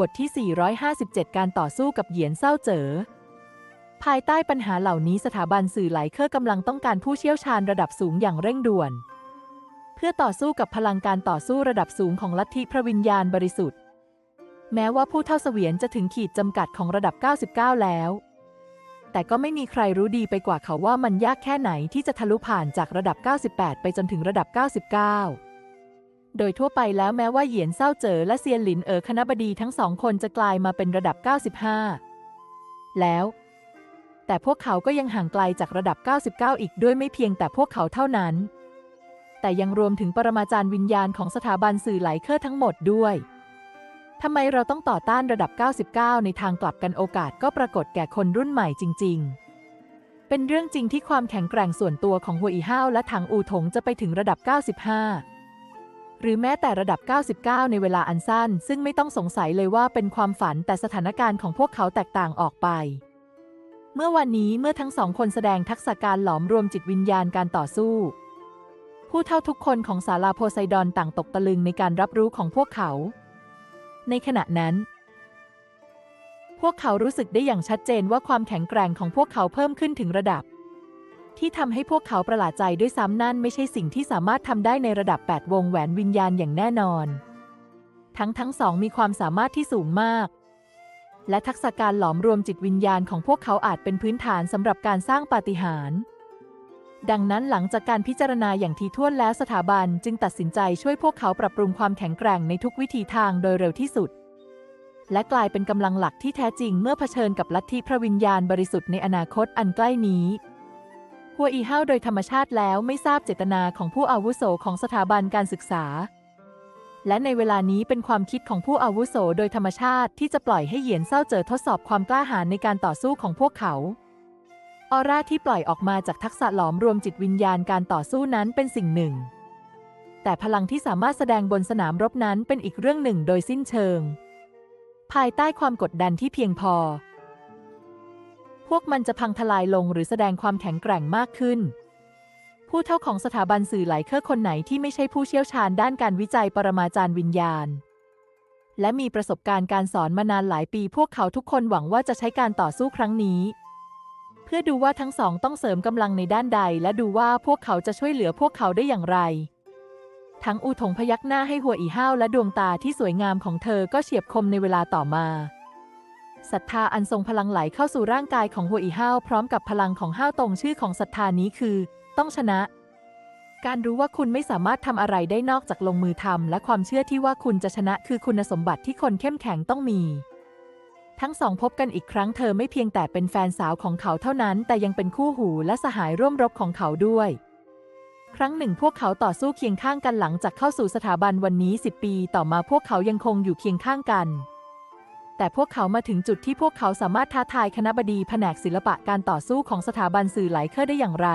บทที่ 457 การต่อสู้กับเหยียนเศร้าเจ๋อ ภายใต้ปัญหาเหล่านี้สถาบันสื่อไหลเคอร์กำลังต้องการผู้เชี่ยวชาญระดับสูงอย่างเร่งด่วน เพื่อต่อสู้กับพลังการต่อสู้ระดับสูงของลัทธิพระวิญญาณบริสุทธิ์ แม้ว่าผู้เท่าเสวียนจะถึงขีดจำกัดของระดับ 99 แล้ว แต่ก็ไม่มีใครรู้ดีไปกว่าเขาว่ามันยากแค่ไหนที่จะทะลุผ่านจากระดับ 98 ไปจนถึงระดับ 99 โดยทั่วไปแล้วแม้ว่าเหยียนเศร้าเจ๋อและเซียนหลินเอ๋อคณบดีทั้งสองคนจะกลายมาเป็นระดับ 95 แล้ว แต่พวกเขาก็ยังห่างไกลจากระดับ 99 อีกด้วยไม่เพียงแต่พวกเขาเท่านั้น แต่ยังรวมถึงปรมาจารย์วิญญาณของสถาบันสื่อไหลเคอร์ทั้งหมดด้วยทำไมเราต้องต่อต้านระดับ 99 ในทางกลับกันโอกาสก็ปรากฏแก่คนรุ่นใหม่จริง ๆ เป็นเรื่องจริงที่ความแข็งแกร่งส่วนตัวของหัวอีห้าวและถังอูถงจะไปถึงระดับ 95 หรือแม้แต่ระดับ 99 ในเวลาอันสั้น ซึ่งไม่ต้องสงสัยเลยว่าเป็นความฝันแต่สถานการณ์ของพวกเขาแตกต่างออกไป เมื่อวันนี้เมื่อทั้งสองคนแสดงทักษะการหลอมรวมจิตวิญญาณการต่อสู้ ผู้เท่าทุกคนของศาลาโพไซดอนต่างตกตะลึงในการรับรู้ของพวกเขา ในขณะนั้น พวกเขารู้สึกได้อย่างชัดเจนว่าความแข็งแกร่งของพวกเขาเพิ่มขึ้นถึงระดับ ที่ทำให้พวกเขาประหลาดใจด้วยซ้ำนั่นไม่ใช่สิ่งที่สามารถทำได้ในระดับ 8 วงแหวนวิญญาณอย่างแน่นอน ทั้งทั้งสองมีความสามารถที่สูงมาก และทักษะการหลอมรวมจิตวิญญาณของพวกเขาอาจเป็นพื้นฐานสำหรับการสร้างปาฏิหาริย์ดังนั้นหลังจากการพิจารณาอย่างทีท่วนแล้วสถาบันจึงตัดสินใจช่วยพวกเขาปรับปรุงความแข็งแกร่งในทุกวิธีทางโดยเร็วที่สุด และกลายเป็นกำลังหลักที่แท้จริงเมื่อเผชิญกับลัทธิพระวิญญาณบริสุทธิ์ในอนาคตอันใกล้นี้ หัวอีห้าวโดยธรรมชาติแล้วไม่ทราบเจตนาของผู้อาวุโสของสถาบันการศึกษา และในเวลานี้เป็นความคิดของผู้อาวุโสโดยธรรมชาติที่จะปล่อยให้เหยียนเศร้าเจอทดสอบความกล้าหาญในการต่อสู้ของพวกเขา ออร่าที่ปล่อยออกมาจากทักษะหลอมรวมจิตวิญญาณการต่อสู้นั้นเป็นสิ่งหนึ่ง แต่พลังที่สามารถแสดงบนสนามรบนั้นเป็นอีกเรื่องหนึ่งโดยสิ้นเชิง ภายใต้ความกดดันที่เพียงพอ พวกมันจะพังทลายลงหรือแสดงความแข็งแกร่งมากขึ้น ผู้เท่าของสถาบันสื่อไหลเคอร์คนไหนที่ไม่ใช่ผู้เชี่ยวชาญด้านการวิจัยปรมาจารย์วิญญาณ และมีประสบการณ์การสอนมานานหลายปี พวกเขาทุกคนหวังว่าจะใช้การต่อสู้ครั้งนี้ เพื่อดูว่าทั้งสองต้องเสริมกำลังในด้านใด และดูว่าพวกเขาจะช่วยเหลือพวกเขาได้อย่างไรทั้งอูถงพยักหน้าให้หัวอีห้าวและดวงตาที่สวยงามของเธอก็เฉียบคมในเวลาต่อมา ศรัทธาอันทรงพลังไหลเข้าสู่ร่างกายของหัวอีห้าวพร้อมกับพลังของห้าวตรงชื่อของศรัทธานี้คือ ต้องชนะ การรู้ว่าคุณไม่สามารถทำอะไรได้นอกจากลงมือทำและความเชื่อที่ว่าคุณจะชนะคือคุณสมบัติที่คนเข้มแข็งต้องมี ทั้งสองพบกันอีกครั้งเธอไม่เพียงแต่เป็นแฟนสาวของเขาเท่านั้น แต่ยังเป็นคู่หูและสหายร่วมรบของเขาด้วยครั้งหนึ่งพวกเขาต่อสู้เคียงข้างกันหลังจากเข้าสู่สถาบันวันนี้ 10 ปี ต่อมาพวกเขายังคงอยู่เคียงข้างกัน แต่พวกเขามาถึงจุดที่พวกเขาสามารถท้าทายคณะบดีแผนกศิลปะการต่อสู้ของสถาบันสื่อไหลเคอร์ได้อย่างไร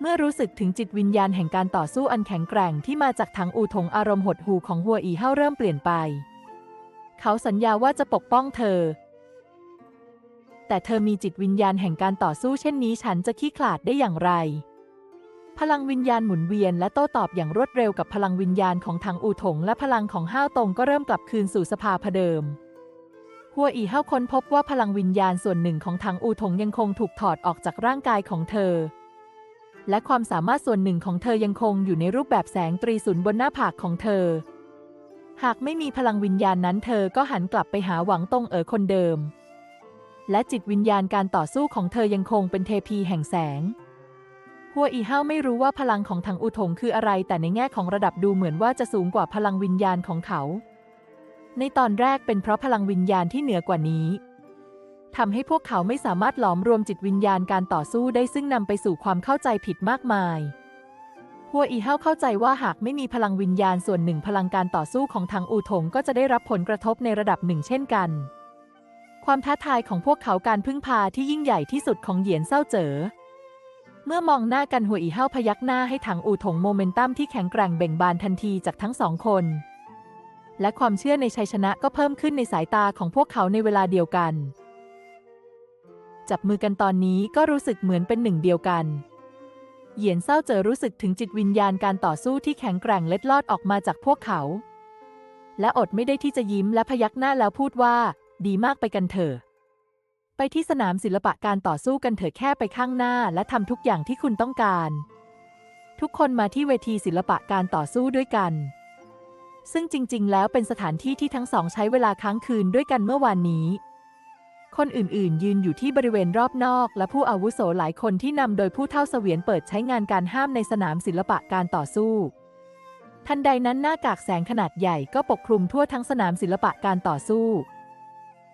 เมื่อรู้สึกถึงจิตวิญญาณแห่งการต่อสู้อันแข็งแกร่งที่มาจากถังอูถงอารมณ์หดหู่ของหัวอีเฮาเริ่มเปลี่ยนไป เขาสัญญาว่าจะปกป้องเธอ แต่เธอมีจิตวิญญาณแห่งการต่อสู้เช่นนี้ฉันจะขี้ขลาดได้อย่างไรพลังวิญญาณหมุนเวียนและโต้ตอบอย่างรวดเร็วกับพลังวิญญาณของทางอูถงและพลังของห้าวตงก็เริ่มกลับคืนสู่สภาพเดิม หัวอีห้าค้นพบว่าพลังวิญญาณส่วนหนึ่งของทางอูถงยังคงถูกถอดออกจากร่างกายของเธอ และความสามารถส่วนหนึ่งของเธอยังคงอยู่ในรูปแบบแสงตรีศูนย์บนหน้าผากของเธอ หากไม่มีพลังวิญญาณนั้นเธอก็หันกลับไปหาหวังตงเอ๋อคนเดิม และจิตวิญญาณการต่อสู้ของเธอยังคงเป็นเทพีแห่งแสงหัวอีห้าไม่รู้ว่าพลังของทางอุทงคืออะไร แต่ในแง่ของระดับดูเหมือนว่าจะสูงกว่าพลังวิญญาณของเขา ในตอนแรกเป็นเพราะพลังวิญญาณที่เหนือกว่านี้ทำให้พวกเขาไม่สามารถหลอมรวมจิตวิญญาณการต่อสู้ได้ซึ่งนำไปสู่ความเข้าใจผิดมากมาย หัวอีเฮาเข้าใจว่าหากไม่มีพลังวิญญาณส่วนหนึ่งพลังการต่อสู้ของทางอูถงก็จะได้รับผลกระทบในระดับหนึ่งเช่นกัน ความท้าทายของพวกเขาการพึ่งพาที่ยิ่งใหญ่ที่สุดของเหยียนเศร้าเจ๋อ เมื่อมองหน้ากันหัวอีเฮาพยักหน้าให้ทางอูถงโมเมนตัมที่แข็งแกร่งเบ่งบานทันทีจากทั้งสองคน และความเชื่อในชัยชนะก็เพิ่มขึ้นในสายตาของพวกเขาในเวลาเดียวกัน จับมือกันตอนนี้ก็รู้สึกเหมือนเป็นหนึ่งเดียวกัน เหยียนเศร้าเจอรู้สึกถึงจิตวิญญาณการต่อสู้ที่แข็งแกร่งเล็ดลอดออกมาจากพวกเขา และอดไม่ได้ที่จะยิ้มและพยักหน้าแล้วพูดว่า ดีมากไปกันเถอะไปที่สนามศิลปะการต่อสู้กันเถอะแค่ไปข้างหน้า และทำทุกอย่างที่คุณต้องการ ทุกคนมาที่เวทีศิลปะการต่อสู้ด้วยกัน ซึ่งจริง ๆ แล้วเป็นสถานที่ที่ทั้งสองใช้เวลาค้างคืนด้วยกันเมื่อวานนี้ คนอื่น ๆ ยืนอยู่ที่บริเวณรอบนอก และผู้อาวุโสหลายคนที่นำโดยผู้เท่าเสวียนเปิดใช้งานการห้ามในสนามศิลปะการต่อสู้ ทันใดนั้นหน้ากากแสงขนาดใหญ่ก็ปกคลุมทั่วทั้งสนามศิลปะการต่อสู้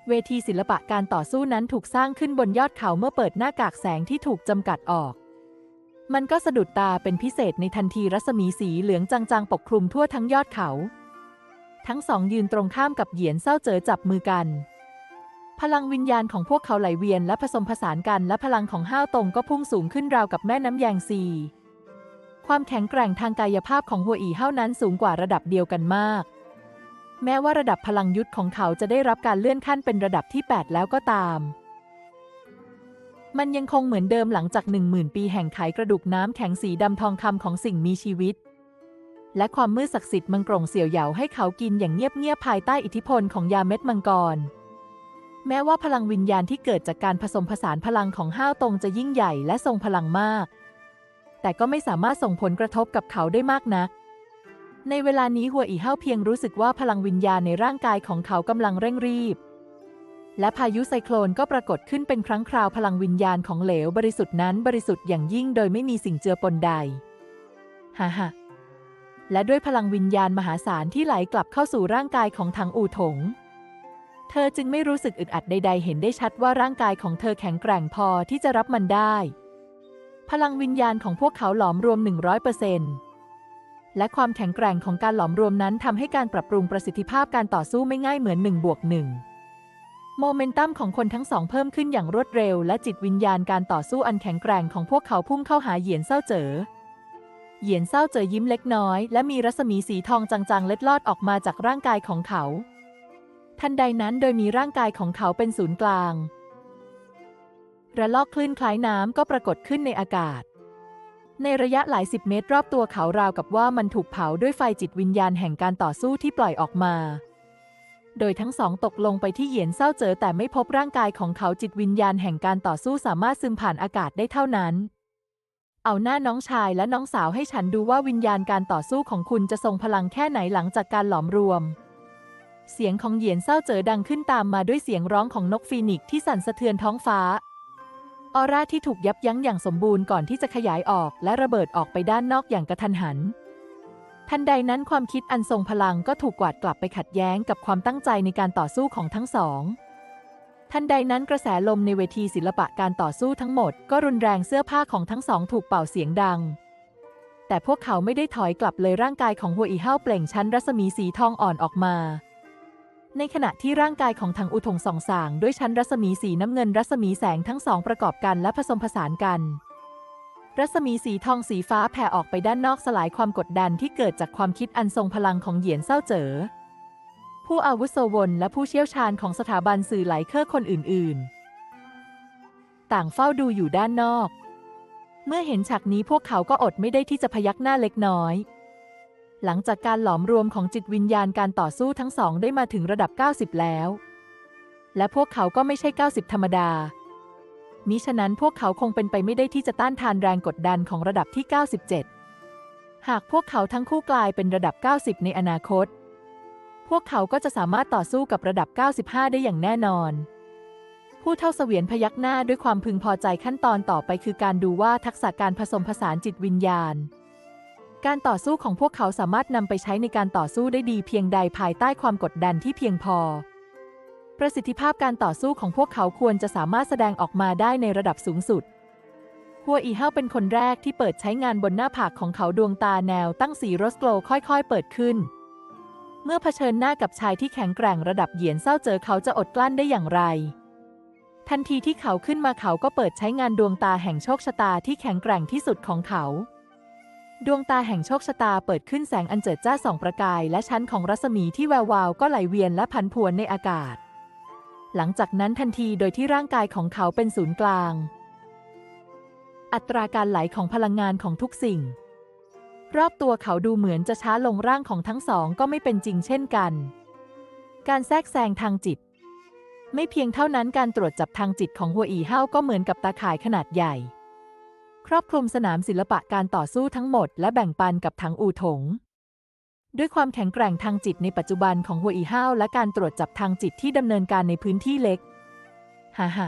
เวทีศิลปะการต่อสู้นั้นถูกสร้างขึ้นบนยอดเขาเมื่อเปิดหน้ากากแสงที่ถูกจำกัดออก มันก็สะดุดตาเป็นพิเศษในทันทีรัศมีสีเหลืองจางๆ ปกคลุมทั่วทั้งยอดเขา ทั้งสองยืนตรงข้ามกับเหยียนเศร้าเจอจับมือกัน พลังวิญญาณของพวกเขาไหลเวียนและผสมผสานกันและพลังของห้าวตงก็พุ่งสูงขึ้นราวกับแม่น้ำแยงซี ความแข็งแกร่งทางกายภาพของหัวอีเฮานั้นสูงกว่าระดับเดียวกันมาก แม้ว่าระดับพลังยุทธของเขาจะได้รับการเลื่อนขั้นเป็นระดับที่ 8 แล้วก็ตาม มันยังคงเหมือนเดิมหลังจาก 10,000 ปีแห่งไขกระดูกน้ำแข็งสีดำทองคำของสิ่งมีชีวิต และความมืดศักดิ์สิทธิ์มังกรงเสี่ยวเหยาให้เขากินอย่างเงียบๆภายใต้อิทธิพลของยาเม็ดมังกร แม้ว่าพลังวิญญาณที่เกิดจากการผสมผสานพลังของห้าวตรงจะยิ่งใหญ่และทรงพลังมาก แต่ก็ไม่สามารถส่งผลกระทบกับเขาได้มากนัก ในเวลานี้หัวอีเฮาเพียงรู้สึกว่าพลังวิญญาณในร่างกายของเขากำลังเร่งรีบ และพายุไซโคลนก็ปรากฏขึ้นเป็นครั้งคราวพลังวิญญาณของเหลวบริสุทธิ์นั้นบริสุทธิ์อย่างยิ่งโดยไม่มีสิ่งเจือปนใดฮ่าฮ่าและด้วยพลังวิญญาณมหาศาลที่ไหลกลับเข้าสู่ร่างกายของทางอูถง เธอจึงไม่รู้สึกอึดอัดใด ๆ เห็นได้ชัดว่าร่างกายของเธอแข็งแกร่งพอที่จะรับมันได้ พลังวิญญาณของพวกเขาหลอมรวม 100%และความแข็งแกร่งของการหลอมรวมนั้นทำให้การปรับปรุงประสิทธิภาพการต่อสู้ไม่ง่ายเหมือน1บวก1 โมเมนตัมของคนทั้งสองเพิ่มขึ้นอย่างรวดเร็ว และจิตวิญญาณการต่อสู้อันแข็งแกร่งของพวกเขาพุ่งเข้าหาเหยียนเศร้าเจ๋อเหยียนเศร้าเจ๋อยิ้มเล็กน้อย และมีรัศมีสีทองจางๆเล็ดลอดออกมาจากร่างกายของเขา ทันใดนั้นโดยมีร่างกายของเขาเป็นศูนย์กลาง ระลอกคลื่นคล้ายน้ำก็ปรากฏขึ้นในอากาศ ในระยะหลายสิบเมตรรอบตัวเขาราวกับว่ามันถูกเผาด้วยไฟจิตวิญญาณแห่งการต่อสู้ที่ปล่อยออกมา โดยทั้งสองตกลงไปที่เหยียนเศร้าเจอแต่ไม่พบร่างกายของเขาจิตวิญญาณแห่งการต่อสู้สามารถซึมผ่านอากาศได้เท่านั้น เอาหน้าน้องชายและน้องสาวให้ฉันดูว่าวิญญาณการต่อสู้ของคุณจะทรงพลังแค่ไหนหลังจากการหลอมรวม เสียงของเหยียนเศร้าเจอดังขึ้นตามมาด้วยเสียงร้องของนกฟีนิกซ์ที่สั่นสะเทือนท้องฟ้า ออร่าที่ถูกยับยั้งอย่างสมบูรณ์ก่อนที่จะขยายออกและระเบิดออกไปด้านนอกอย่างกระทันหัน ทันใดนั้นความคิดอันทรงพลังก็ถูกกวาดกลับไปขัดแย้งกับความตั้งใจในการต่อสู้ของทั้งสอง ทันใดนั้นกระแสลมในเวทีศิลปะการต่อสู้ทั้งหมด ก็รุนแรงเสื้อผ้าของทั้งสองถูกเป่าเสียงดัง แต่พวกเขาไม่ได้ถอยกลับเลยร่างกายของหัวอีเฮาเปล่งชั้นรัศมีสีทองอ่อนออกมา ในขณะที่ร่างกายของทางอุทงส่องสางด้วยชั้นรัศมีสีน้ำเงินรัศมีแสงทั้งสองประกอบกันและผสมผสานกัน รัศมีสีทองสีฟ้าแผ่ออกไปด้านนอกสลายความกดดันที่เกิดจากความคิดอันทรงพลังของเหยียนเศร้าเจ๋อผู้อาวุโสวนและผู้เชี่ยวชาญของสถาบันสื่อไหลเครือคนอื่น ๆ ต่างเฝ้าดูอยู่ด้านนอก เมื่อเห็นฉากนี้พวกเขาก็อดไม่ได้ที่จะพยักหน้าเล็กน้อย หลังจากการหลอมรวมของจิตวิญญาณการต่อสู้ทั้งสองได้มาถึงระดับ 90 แล้ว และพวกเขาก็ไม่ใช่ 90 ธรรมดา มิฉะนั้นพวกเขาคงเป็นไปไม่ได้ที่จะต้านทานแรงกดดันของระดับที่ 97 หากพวกเขาทั้งคู่กลายเป็นระดับ 90 ในอนาคต พวกเขาก็จะสามารถต่อสู้กับระดับ 95 ได้อย่างแน่นอน ผู้เท่าเสวียนพยักหน้าด้วยความพึงพอใจขั้นตอนต่อไปคือการดูว่าทักษะการผสมผสานจิตวิญญาณ การต่อสู้ของพวกเขาสามารถนำไปใช้ในการต่อสู้ได้ดีเพียงใดภายใต้ความกดดันที่เพียงพอ ประสิทธิภาพการต่อสู้ของพวกเขาควรจะสามารถแสดงออกมาได้ในระดับสูงสุด หัวอีเฮาเป็นคนแรกที่เปิดใช้งานบนหน้าผากของเขาดวงตาแนวตั้งสีโรสโกลค่อยๆ เปิดขึ้น เมื่อเผชิญหน้ากับชายที่แข็งแกร่งระดับเหยียนเศร้าเจอเขาจะอดกลั้นได้อย่างไร ทันทีที่เขาขึ้นมาเขาก็เปิดใช้งานดวงตาแห่งโชคชะตาที่แข็งแกร่งที่สุดของเขาดวงตาแห่งโชคชะตาเปิดขึ้นแสงอันเจิดจ้าส่องประกาย และชั้นของรัศมีที่แวววาวก็ไหลเวียนและพันพวนในอากาศ หลังจากนั้นทันทีโดยที่ร่างกายของเขาเป็นศูนย์กลาง อัตราการไหลของพลังงานของทุกสิ่ง รอบตัวเขาดูเหมือนจะช้าลงร่างของทั้งสองก็ไม่เป็นจริงเช่นกัน การแทรกแซงทางจิต ไม่เพียงเท่านั้นการตรวจจับทางจิตของหัวอีเฮาก็เหมือนกับตาข่ายขนาดใหญ่ ครอบคลุมสนามศิลปะการต่อสู้ทั้งหมด และแบ่งปันกับถังอูถง ด้วยความแข็งแกร่งทางจิตในปัจจุบันของหัวอีเฮาวและการตรวจจับทางจิตที่ดำเนินการในพื้นที่เล็กฮ่าฮ่า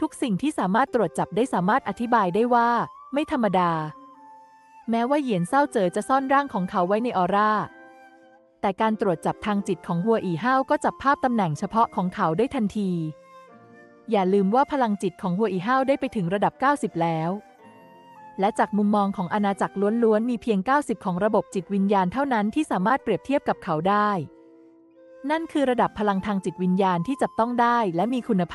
ทุกสิ่งที่สามารถตรวจจับได้สามารถอธิบายได้ว่า ไม่ธรรมดา แม้ว่าเหยียนเศร้าเจอจะซ่อนร่างของเขาไว้ในออร่า แต่การตรวจจับทางจิตของหัวอีห้าวก็จับภาพตำแหน่งเฉพาะของเขาได้ทันที อย่าลืมว่าพลังจิตของหัวอีห้าวได้ไปถึงระดับ 90 แล้ว และจากมุมมองของอาณาจักรล้วนๆ มีเพียง 90 ของระบบจิตวิญญาณเท่านั้นที่สามารถเปรียบเทียบกับเขาได้ นั่นคือระดับพลังทางจิตวิญญาณที่จับต้องได้และมีคุณภาพ